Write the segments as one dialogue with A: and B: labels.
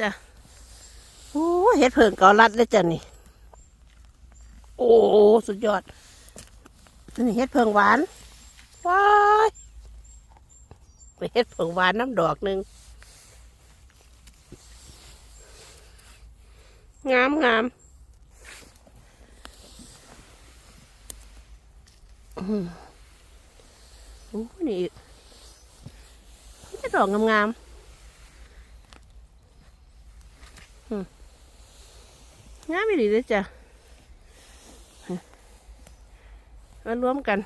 A: จ้ะโอ้เฮ็ดเผิงเกาลัดเลยจ้ะนี่ โอ้สุดยอดนี่เฮ็ดเผิงหวานว้ายเฮ็ดเผิงหวานน้ำดอกหนึ่งงามงามอืมโอ้นี่นี่ดอกงามๆอืม งามอีหลีเลยจ้ะมารวมกัน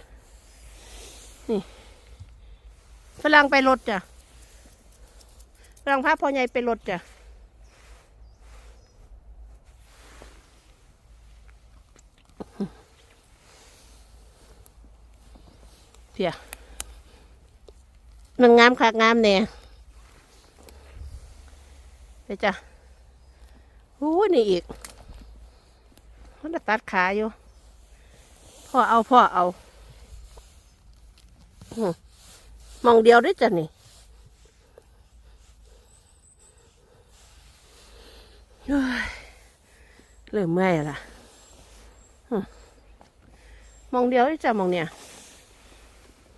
A: นี่ฝรั่งไปรถจ้ะฝรั่งพาพ่อใหญ่ไปรถจ้ะเพียมันงามคักงามเนี่ยเดี๋ยวจ้ะ อู้นี่อีก มันจะตัดขาอยู่ พ่อเอาพ่อเอาอมองเดียวได้จ้ะนี่เฮ้ยเริ่มเมื่อยแล้วล่ะมองเดียวได้จ้ะมองเนี่ย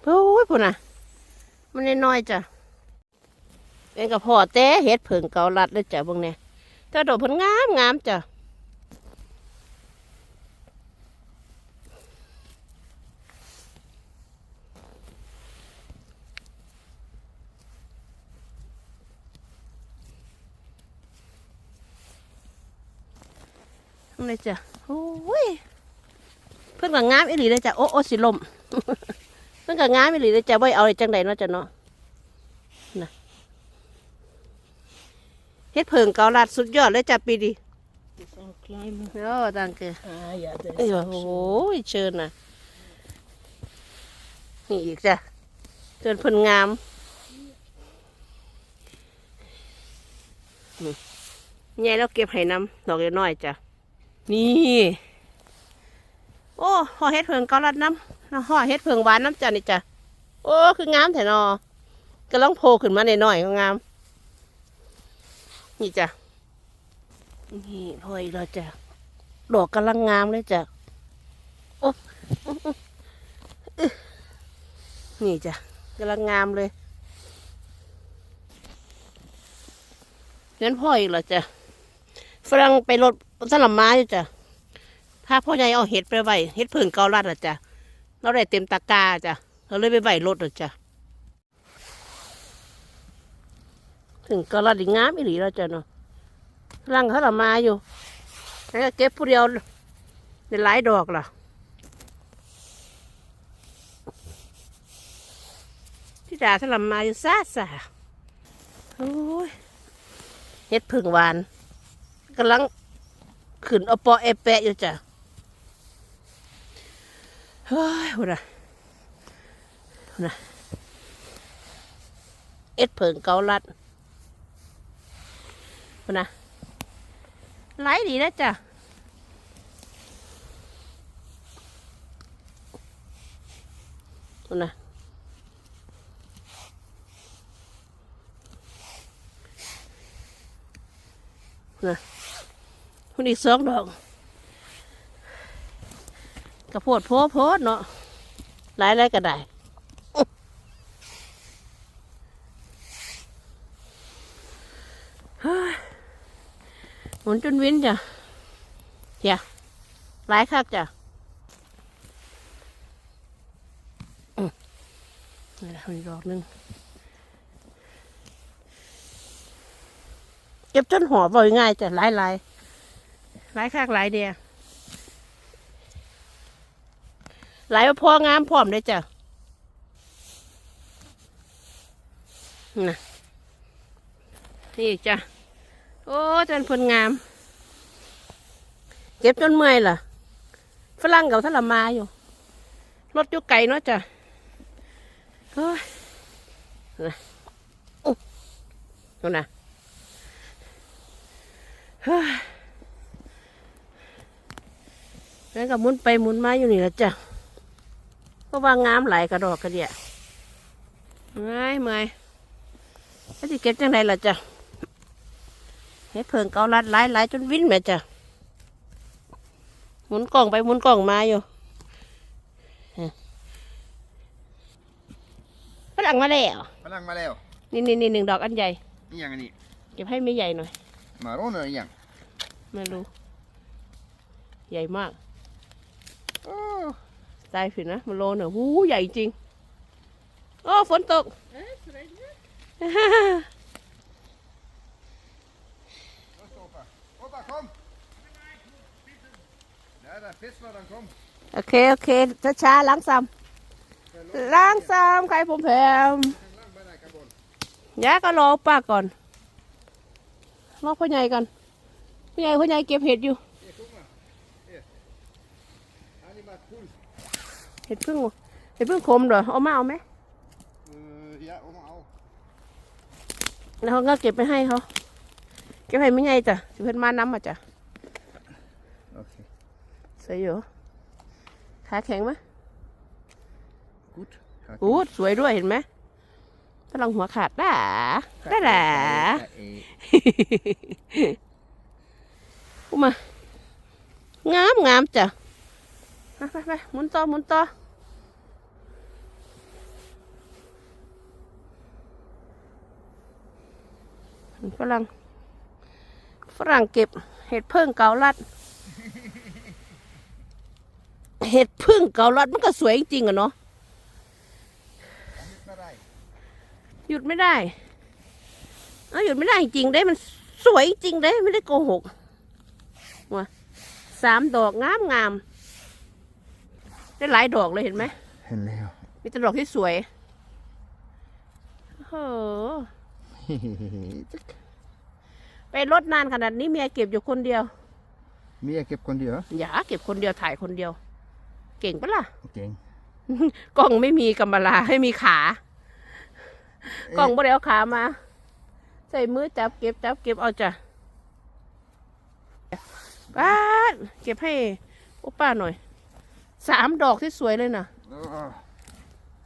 A: โอ้ยพุ่นน่ะ มันน้อยจ้ะเป็นกับพ่อแต่เฮ็ดเผิงเกาลัดเลยจ้ะบางเนี่ย แต่ดอกเพิ่นงามงามจ้ะนั่นเลยจ้ะโอ้ยเพิ่อนก็งามอีหลีเลยจ้ะโอ้โอ้สิลม เพิ่อนก็งามอีหลีเลยจ้ะไว้เอาไอ้จังใดเนาะจ้ะเนาะ ฮ็ดเพิงเกาลัดสุดยอดเลยจ้ะปีดี
B: It's all climbing.
A: โอ้ตังเกอ
B: Ah, yeah, there
A: เอ้ย
B: is
A: โอ้โหเชิญนะนี่อีกจ้ะเชิญเพิ่นงามนี่ใหญ่แล้วเก็บให้น้ำดอกน้อยๆจ้ะนี่โอ้ห่อเฮ็ดเพิงเกาลัดน้ำแล้วห่อเฮ็ดเพิงหวานน้ำจ้ะนี่จ้ะโอ้คืองามแถนอกำลังโผล่ขึ้นมาหน่อยๆก็งาม นี่จ้ะ นี่พออีกแล้วจ้ะดอกกำลังงามเลยจ้ะโอ้นี่จ้ะกำลังงามเลยงั้นพ่ออีกเหรอจ้ะฝรั่งไปรถสลัมมาอยู่จ้ะพาพ่อใหญ่เอาเห็ดไปไหวเห็ดผึ่งเกาลัดเหรอจ้ะเราได้เต็มตะกาจ้ะเราเลยไปไหวรถเหรอจ้ะ ถึงกาลัดอีกงามอีหลีแล้วจ้ะเนาะรังเขาละมาอยู่แล้วก็เก็บผู้เดียวในหลายดอกล่ะพี่ดาถลำมาอยู่ซาซาโอ้ยเฮ็ดผึ่งหวานกำลังขึ้นเอาปอเอแปะอยู่จ้ะเฮ้ยหุ่นนะหุ่นนะเอ็ดเผิงเกาลัด หุ่นนะไหลดีนะจ้ะหุ่นน่ะคุณอีกสองดอกกระโพดโพโพดเนาะหลายไรก็ได้อื้อเฮ้ยหมุ นจนวินจ้ะเฮียหลายคักจ้ะนี่แหละมีกดอกหนึ่งเก็บจนหัวบ่อยง่ายจ้ะหลายหลายๆหลายคักหลายเดียหลายพองามพร้อมเลยจ้ะนะนี่จ้ะ โอ้จนเพนงาม เก็บจนเมื่อยล่ะฝรั่งเก่าทะลมาอยู่ รถอยู่ไกลเนาะจ้ะเฮ้ยน่ะอุ๊ยนู่นะเฮ้ยแล้วก็หมุนไปหมุนมาอยู่นี่ละจ้ะเพราะว่างามหลายกระดอกกระเดียเมื่อยเมื่อยแล้วจะเก็บจังไดล่ะจ้ะ เฮ็ดเพิงเกาลัดหลายหลายจนวิ่นแม่จ้ะหมุนกล่องไปหมุนกล่องมาอยู่ฮะฝรั่งมาแล้ว
C: พลังมาแล้ว
A: นี่นี่นี่หนึ่งดอกอันใหญ่
C: นี่ยังอันนี้
A: เก็บให้ไม่ใหญ่หน่อย
C: มาโรนอะไรยัง
A: ไม่รู้ใหญ่มาก
C: โอ้
A: ตายผิดนะมันโลเนอะหูใหญ่จริงโอ้ฝนตก โอเค โอเคช้าช้าๆล้างซ้ำล้างซ้ำใครผมแพม
C: Lang bij deg, Kabon.
A: ยาก็รอป้าก่อน รอพ่อใหญ่ก่อนพ่อใหญ่พ่อใหญ่เก็บเห็ดอยู่
C: Hier, kom maar. Hier. Ja, die maakt poel.
A: เห็ดพึ่งเห็ดพึ่งขมเหรอเอามาเอาไหม
C: Uh, ja, allemaal.
A: แล้วเขาก็เก็บไปให้เขา เก็บให้ไม่ใหญ่จ้ะสิเพิ่นมาน้ำมาจ้ะ
C: Oké.
A: สวยอยู่ขาแข็งไหม
C: Goed. Ga ik
A: อู้สวยด้วยเห็นไหมกำลังหัวขาดด่าด่าด่าอุ้มมางามงามจ้ะมาไปไปหมุนต่อหมุนต่อฝรั่งฝรั่งเก็บเห็ดพึ่งเกาลัด เห็ดพึ่งเกาลัดมันก็สวยจริงๆอะเนาะ
C: Niet naar rij.
A: หยุดไม่ได้เอาหยุดไม่ได้จริงๆได้มันสวยจริงได้ไม่ได้โกหกว่ะสามดอกงามงามได้หลายดอกเลยเห็นไหม
C: En Leo.
A: มีแต่ดอกที่สวยโอ้โหไปรดนานขนาดนี้เมียเก็บอยู่คนเดียว
C: Meer kip kon die, hè?
A: อย่าเก็บคนเดียวถ่ายคนเดียว เก่งปะล่ะ
C: Oké.
A: กล้องไม่มีกำมะลาให้มีขากล้องบ่ได้เอาขามา ใส่มือจับเก็บจับเก็บเอาจ้ะป้าดเก็บให้โอป้าหน่อยสามดอกที่สวยเลยนะ
C: Oh,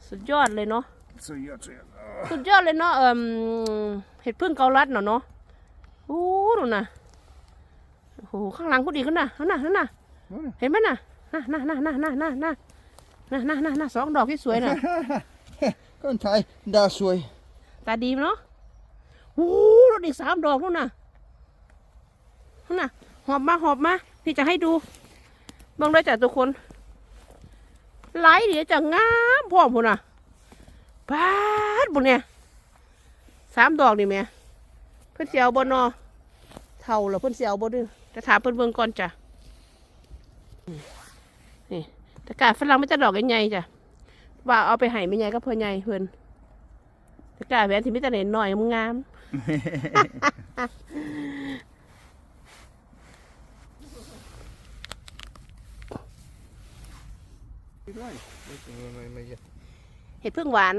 A: สุดยอดเลยเนาะ
C: zo ja, zo ja.
A: สุดยอดเลยเนาะเอ่มเห็ดพึ่งเกาลัดเนาะเนาะโอ้ดูนะโอ้โหข้างหลังก็ดีขึ้นนะนั่นน่ะนั่นน่ะ
C: Oh, nee.
A: เห็นไหมน่ะ น่ะน่ะน่ะน่ะน่ะน่ะน่ะน่ะน่ะน่ะน่ะสองดอกที่สวยน่ะ
C: Kom, hij. Daar is hij.
A: ตาดีเนาะโอ้รถอีกสามดอกนู่นน่ะนู่นน่ะ หอบมาหอบมาพี่จะให้ดูบังด้วยจ้ะทุกคนไหลเดี๋ยวจะงามพร้อมพุ่นน่ะปาดบุญเนี่ยสามดอกนี่แม่เพิ่นเสียวบนนอเท่าหรอเพิ่นเสียวบนนึงจะถามเพิ่นเบิ่งก่อนจ้ะนี่ แต่กาฝรั่งไม่จะดอกใหญ่ๆจ้ะว่าเอาไปให้ไม่ใหญ่ก็เพิ่นใหญ่เพิ่นตะกร้าแหวนที่มิตรเห็นหน่อยงามเห็ดพึ่งหวาน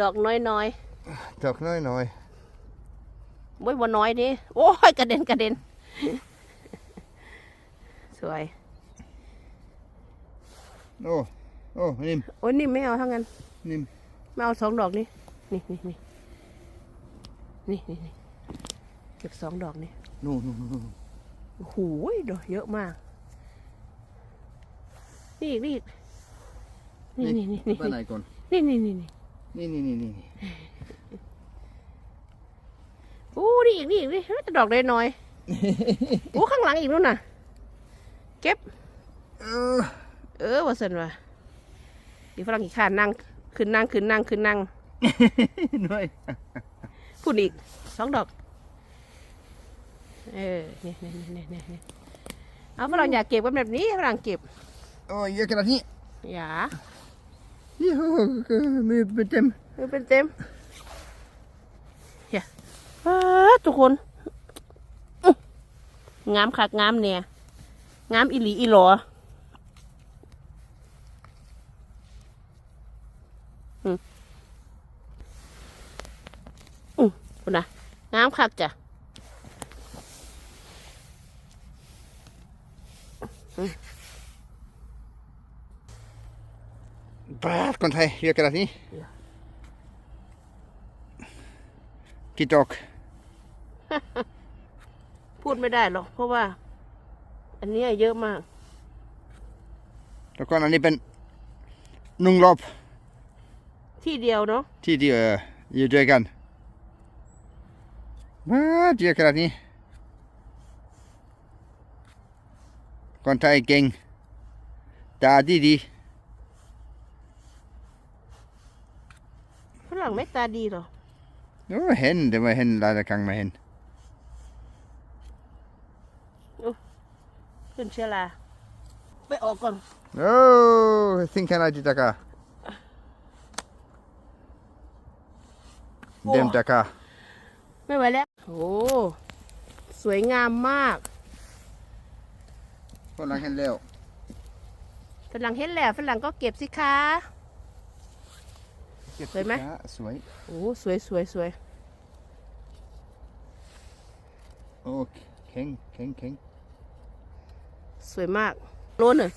A: ดอกน้อยน้อย
C: Toch, nee, nee.
A: ๆโว้ยบัน้อยดิโอ้ยกระเด็นกระเด็น สวย
C: Oh, oh, neem,
A: โอ้ยนี่ไม่เอาทั้งนั้น
C: neem.
A: ไม่เอาสองดอกนี่นี่นี่นี่นี่นี่นี่เก็บสองดอกนี่
C: No, no, no, no.
A: โอ้โหดอกเยอะมาก นี่อีกนี่อีกนี่นี่นี่นี่
C: Ben hij kon.
A: นี่นี่นี่นี่
C: Nee, nee, nee, nee. nee.
A: โอ้นี่อีกนี่อีกนี่แต่ดอกน้อยๆโอ้ข้างหลังอีกนู่นน่ะ เก็บ
C: Uh,
A: เออว่าสันว่าอีฝรั่งอีกข้านนั่งขึ้นนั่งขึ้นนั่งขึ้นนั่ง
C: nee.
A: พูดอีกสองดอก เออเนี่ยเนี่ยเนี่ยเนี่ยเนี่ยเอาฝรั่งอยากเก็บกันแบบนี้ฝรั่งเก็บ
C: Oh, je kan dat niet.
A: อย่า
C: Ja, met, met hem.
A: เออเป็นเต็มอย่าอ้าทุกคนอื้องามคักงามเนี่ยงามอีหลีอีหลออืมอืม คุณนะงามคักจ้ะ
C: Waar komt hij? Je kan dat niet.
A: Ja.
C: Kit ook.
A: พูดไม่ได้หรอก เพราะว่า อันเนี้ยเยอะมาก
C: แล้วก็อันนี้เป็นนุ่งรอบ
A: ที่เดียวเนาะ
C: ที่เดียวเอออยู่ด้วยกัน มาเยอะขนาดนี้คนไทยเก่งตาดีดี
A: ฝรั่งไม่ตาดีหรอ
C: ๆโอ้เห็นแต่ไม่เห็นหลายครั้งไม่เห็น
A: ขึ้นเชื้อราไปออกก่อน
C: โอ้สิงแค่ไหนจิตากาเดมตากา
A: ไม่ไหวแล้ว โอ้สวยงามมาก
C: คนละเห็นแล้ว
A: ฝรั่งเห็นแล้วฝรั่งก็เก็บสิคะสวยไหม
C: สวย
A: โอ้สวยสวยสวย
C: โอ้แข็งแข็งแข็ง
A: สวยมากโลนึง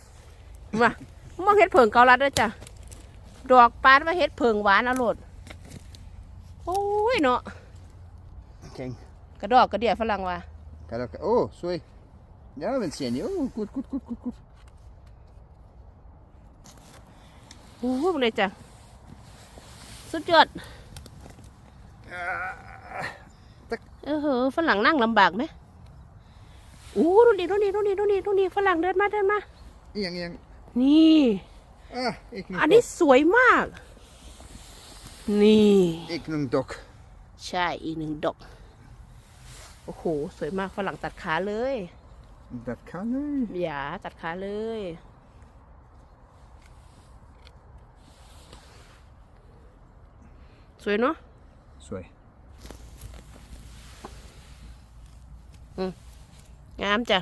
A: มามองเห็ดเผิงเกาลัดด้วยจ้ะดอกปานว่าเห็ดเผิงหวานอร่อยโอ้ยเนาะ
C: แข็ง
A: กระดอกกระเดียฝรั่งว่า
C: กระดกโอ้สวยเดี๋ยวเป็นเสียงอยู่โอ้กุดกุดกุดกุดกุด
A: โอ้โหเลยจ้ะสุดยอดเออเหอะฝรั่งนั่งลำบากไหมโอ้ดูดิดูดิดูดิดูดิดูดิฝรั่งเดินมาเดินมา
C: อีหยังอีหยัง
A: นี่
C: อะอีกหนึ่ง
A: อันนี้สวยมาก นี่
C: อีกหนึ่งดอก
A: ใช่ อีกหนึ่งดอก โอ้โห สวยมากฝรั่งตัดขาเลย
C: ดัดขาเลย
A: อย่าตัดขาเลย สวยเนาะ
C: สวย
A: งามจ้ะ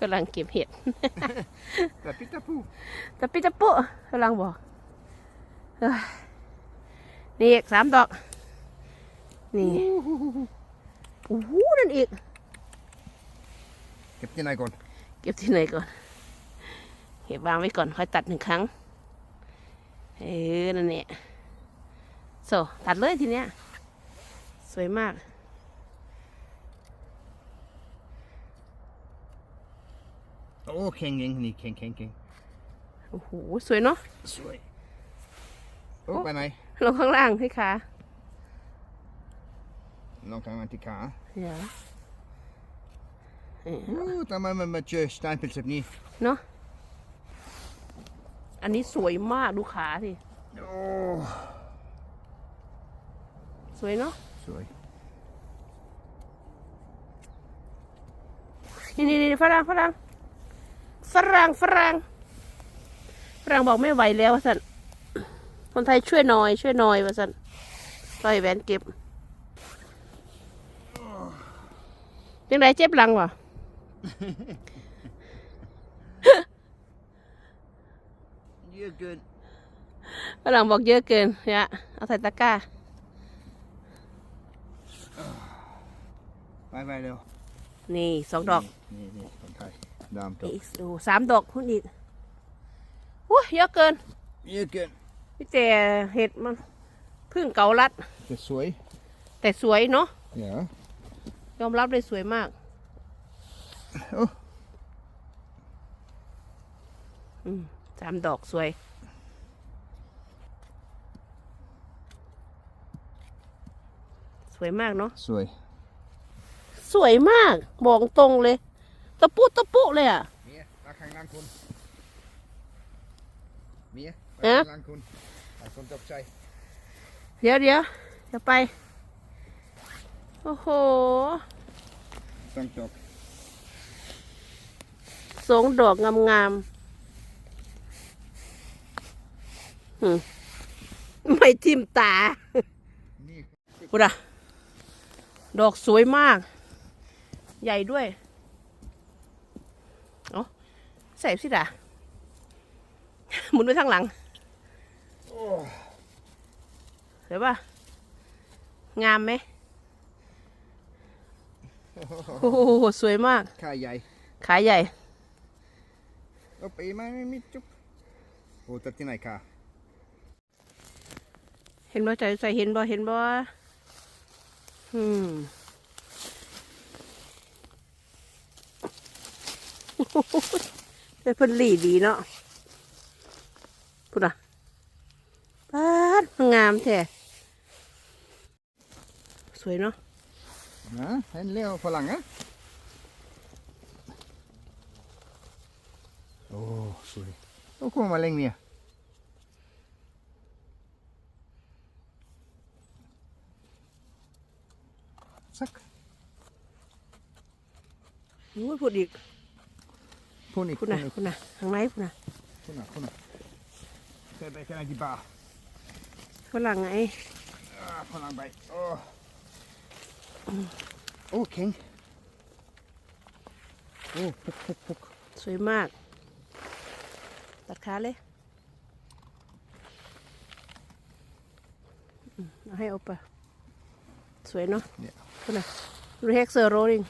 A: กำลังเก็บเห็ด
C: แต่พิตาปู
A: ตะปิตะปุกำลังบอกเอ้ยนี่อีกสามดอก นี่ โอ้โหนั่นอีก
C: เก็บที่ไหนก่อน
A: เก็บที่ไหนก่อน เก็บวางไว้ก่อนค่อยตัดหนึ่งครั้ง เออ นั่นเนี่ยโซตัดเลยทีเนี้ย สวยมาก
C: โอ้แข็งแข็งนี่แข็งแข็งแข็ง
A: โอ้โห สวยเนาะ
C: สวย โอ้ ไปไหน
A: ลงข้างล่างให้ขา
C: ลองทางอันที่ขา
A: เดี๋ยวเออ
C: โอ้ทำไมมันมาเจอสไตล์เป็นแบบนี้
A: เนาะอันนี้สวยมากดูขาสิ
C: โอ้
A: สวยเนาะ
C: สวย
A: นี่นี่นี่ฝรั่งฝรั่งฝรั่งฝรั่งฝรั่งบอกไม่ไหวแล้ววะสันคนไทยช่วยหน่อย ช่วยหน่อยวะสันก็ให้แหวนเก็บ ยังไงเจ็บหลังวะ
C: เยอะเกิน
A: ฝรั่งบอกเยอะเกินเนี่ยเอาใส่ตะกร้า
C: ไปไปเร็ว
A: นี่สองดอก
C: นี่นี่คนไทยดามดอก
A: อีกดูสามดอกพุ่นอีกว้ยเยอะเกิน
C: เยอะเกิน
A: พี่แต่เห็ดมันพึ่งเกาลัด
C: จะสวย
A: แต่สวยเนาะ
C: เดี๋ยว ย
A: อมรับเลยสวยมาก
C: โอ้
A: อืมสามดอกสวย สวยมากเนาะ
C: สวย
A: สวยมากบอกตรงเลย ตะปุตะปุเลยอะ
C: เมียมาข้างล่างคุณเมีย
A: เอ๊ะ
C: ข้างล่างคุณไอ้คนตกใจ
A: เดี๋ยวเดี๋ยวจะไป โอ้โห
C: ต้องจบ
A: สองดอกงามๆหืมไม่ทิมตา
C: นี่
A: พุดะดอกสวยมาก ใหญ่ด้วย เอาใส่สิดาหมุนไปทางหลัง
C: โอ้
A: เห็นป่ะงามไหม โอ้โหสวยมาก
C: ขาใหญ่
A: ขาใหญ่
C: เอาไปไหมไม่มีจุ๊บโอ้ตัดที่ไหนขา
A: เห็นบ่ใจใส่เห็นบ่เห็นบ่อืมเป็นเพิ่นหลีดีเนาะพูดอะปาดงามแท้สวยเนาะ
C: นะเห็นเลี้ยวฝรั่งอะโอ้สวยโอ้คงมาเล่งเนี่ยสัก
A: โอ้ยพูดอีก
C: พูดอีก
A: พูดนะพูดนะทางไหนพูดนะ
C: พูดนะพูดนะเกิดไปแค่ไหนกี่บาท
A: ฝรั่งไง
C: อ่าฝรั่งไปโอ้ โอ้เข่งโอ้พุกพุกพุก
A: สวยมาก ตัดขาเลยอืมเอาให้โอปะสวยเนาะ
C: เนี่ย
A: พูดนะดูเฮกเซอร์โรลิง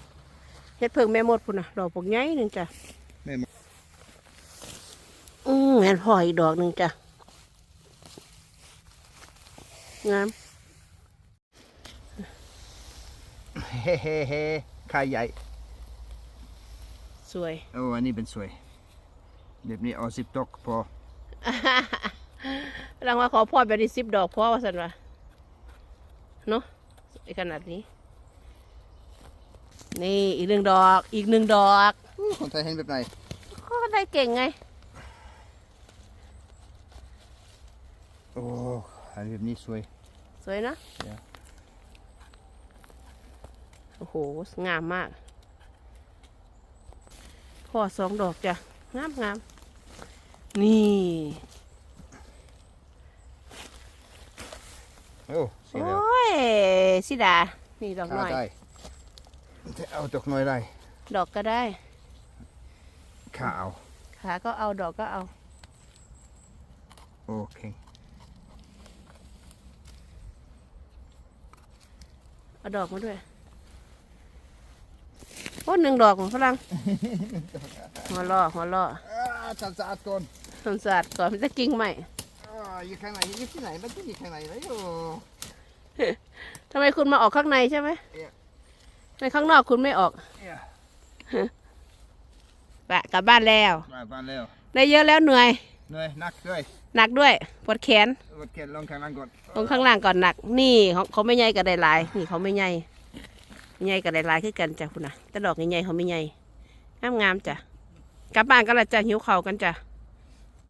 A: เฮ็ดเพิ่งแม่หมดพูดนะดอกปกใหญ่หนึ่งจ้ะ
C: แม่หมด
A: อืมแม่นพออีกดอกหนึ่งจ้ะงาม
C: เฮ้เฮ้เฮ้ขาใหญ่
A: สวย
C: โอ้อันนี้เป็นสวย แบบนี้เอาสิบตกพอ
A: รางว่าขอพ่อแบบนี้สิบดอกพ่อว่าสันวะเนาะไอขนาดนี้ นี่อีกหนึ่งดอก อีกหนึ่งดอก
C: อู้คนไทยเห็นแบบไหน
A: ก็ได้เก่งไง
C: โอ้อันแบบนี้สวย
A: สวยนะ
C: Yeah.
A: โอ้โห งามมากพ่อสองดอกจ้ะ งามงาม นี่
C: โอ้เสีย
A: โอ้
C: แล้ว
A: ยสิดา นี่ดอกห
C: ขา
A: น่อย
C: ได้แต่เอาดอกน้อยได้
A: ดอกก็ได้
C: ขาเอา
A: ขาก็เอาดอกก็เอา
C: โอเค
A: เอาดอกมาด้วย โอ้หนึ่งดอกของฝรั่งหัวล่อหัวล่อ
C: อ่าจัดสะอาดก่อน
A: สนสาดก่อนมันจะกิ่งใหม่
C: อ่าอยู่ข้างในอยู่ที่ไหนมันจะอยู่ข้างในเลยโอ้
A: ทำไมคุณมาออกข้างในใช่ไหม
C: เนี่ย
A: ในข้างนอกคุณไม่ออก
C: เนี่ย
A: ปะกลับบ้านแล้ว
C: มาบ้านแล้ว
A: ได้เยอะแล้วเหนื่อย
C: เหนื่อยหนักด้วย
A: หนักด้วย ปวดแขน
C: รถเข็นลงข้างล่างก่อน
A: ลงข้างล่างก่อนหนัก นี่เขาเขาไม่ใหญ่กับได้หลาย นี่เขาไม่ใหญ่ ใหญ่กับลายคือกันจ้ะคุณนะแต่ดอกใหญ่ๆเขาไม่ใหญ่งามงามๆจ้ะกลับบ้านก็ละจ้ะหิวเข่ากันจ้ะ